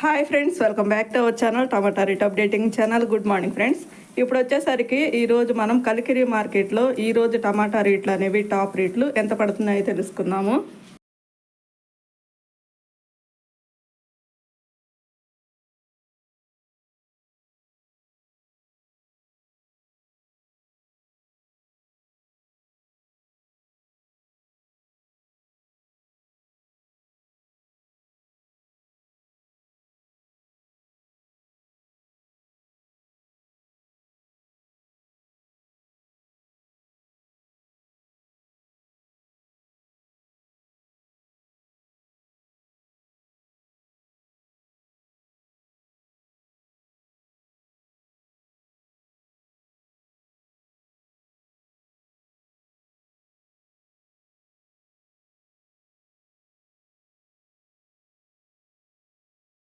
Hi friends welcome back to our channel tomato rate updating channel good morning friends ఇప్పుడు వచ్చేసరికి ఈరోజు మనం కలికిరి మార్కెట్లో ఈరోజు టమాటా రేట్లు అనేవి టాప్ రేట్లు ఎంత పడుతున్నాయో తెలుసుకుందాము.